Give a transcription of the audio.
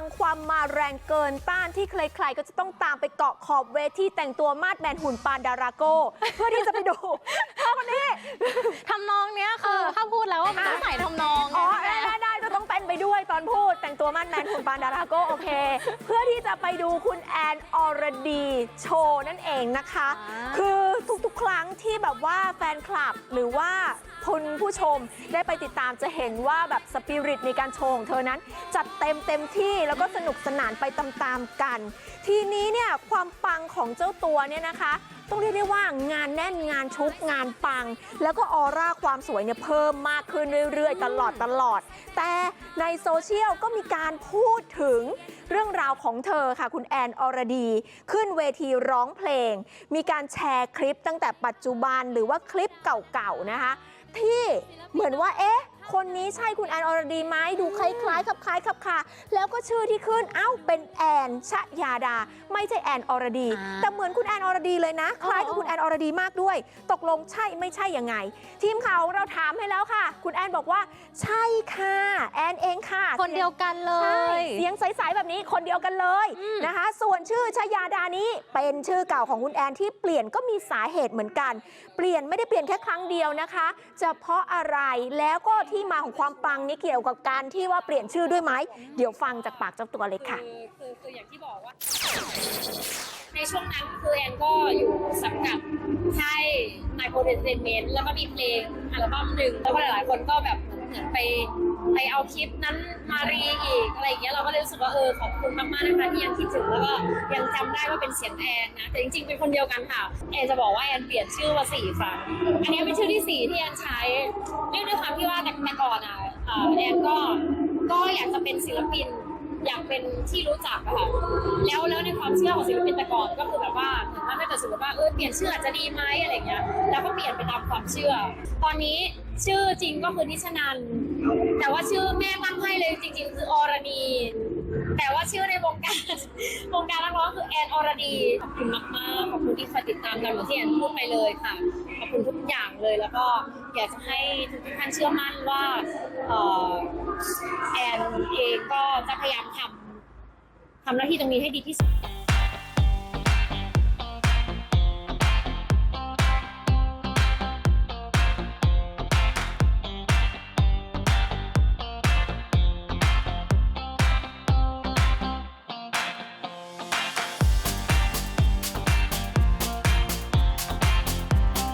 งความมาแรงเกินต้านที่ใครๆก็จะต้องตามไปเกาะขอบเวทีแต่งตัวมาดแมนหุ่นปานดาราโก้ เพื่อที่จะไปดูเธอคนนี้ทำนองเนี้ยคือเออถ้าพูดแล้วว่ามันต้องใส่ทำนองอ๋อไงได้ได้ได้จะต้องเต้นไปด้วยตอนพูด แต่งตัวมาดแมนหุ่นปานดาราโก้โอเค เพื่อที่จะไปดูคุณแอนอรดีโชว์นั่นเองนะคะ คือทุกๆครั้ง ที่แบบว่าแฟนคลับหรือว่าคุณผู้ชมได้ไปติดตามจะเห็นว่าแบบสปิริตในการโชว์ของเธอนั้น จัดเต็มเต็มที่แล้วก็สนุกสนานไปตามๆกัน ทีนี้เนี่ยความปังของเจ้าตัวเนี่ยนะคะ ต้องเรียกได้ว่างานแน่นงานชุกงานปัง แล้วก็ออร่าความสวยเนี่ยเพิ่มมากขึ้นเรื่อยๆ ตลอดตลอด แต่ในโซเชียลก็มีการพูดถึงเรื่องราวของเธอค่ะ คุณแอนอรดี ขึ้นเวทีร้องเพลง มีการแชร์คลิปตั้งแต่ปัจจุบันหรือว่าคลิปเก่าๆนะคะ ที่เหมือนว่าเอ๊ะ คนนี้ใช่คุณแอนอรดีไหมดูคล้ายๆขับคล้ายขับคาแล้วก็ชื่อที่ขึ้นเอ้าเป็นแอนชยาดา ไม่ใช่แอนอรดีอ่าแต่เหมือนคุณแอนอรดีเลยนะ คล้ายกับคุณแอนอรดีมากด้วย ตกลงใช่ไม่ใช่ยังไง ทีมข่าวเราถามให้แล้วค่ะคุณแอนบอกว่า ใช่ค่ะ แอนเองค่ะคนเดียวกันเลใช่ย เสียงใสๆแบบนี้คนเดียวกันเลยอืม นะคะ ส่วนชื่อชยาดานี้เป็นชื่อเก่าของคุณแอนที่เปลี่ยนก็มีสาเหตุเหมือนกัน เปลี่ยนไม่ได้เปลี่ยนแค่ครั้งเดียวนะคะจะเพราะอะไรแล้วก็ที่มาของความปังนี้เกี่ยวกับการที่ว่าเปลี่ยนชื่อด้วยไหมเดี๋ยวฟังจากปากเจ้าตัวเลยค่ะคือคือคืออย่างที่บอกว่า ในช่วงนั้นคือแอนก็อยู่สังกัดค่าย โปรเดนเมนต์แล้วก็มีเพลงอัลบั้มหนึ่งแล้วก็หลายๆ คนก็แบบเหมือนไปไปเอาคลิปนั้นมารีอีกอะไรอย่างเงี้ยเราก็เลยรู้สึกว่าเออขอบคุณมากๆนะคะที่ยังคิดถึงแล้วก็ยังจำได้ว่าเป็นเสียงแอนนะแต่จริงๆเป็นคนเดียวกันค่ะแอนจะบอกว่าแอนเปลี่ยนชื่อมาสี่ครั้งอันนี้เป็นชื่อที่สี่ที่แอนใช้เนื่องด้วยความที่ว่าแต่แต่ก่อนอะแอนก็ก็อยากจะเป็นศิลปินอยากเป็นที่รู้จักอะค่ะแล้วแล้วในความเชื่อของศิลปินแต่ก่อนก็คือแบบว่า สมมติว่าเออเปลี่ยนชื่ออาจจะดีไหมอะไรเงี้ยแล้วก็เปลี่ยนไปตามความเชื่อ ตอนนี้ชื่อจริงก็คือนิชนันแต่ว่าชื่อแม่ตั้งให้เลยจริง ๆ คืออรณีแต่ว่าชื่อในวงการวงการนักร้องคือแอนอรดีขอบคุณมากๆขอบคุณที่คอยติดตามกันเหมือนที่แอนพูดไปเลยค่ะขอบคุณทุกอย่างเลยแล้วก็อยากจะให้ทุกท่านเชื่อมั่นว่าแอนเองก็จะพยายามทำทำหน้าที่ตรงนี้ให้ดีที่สุด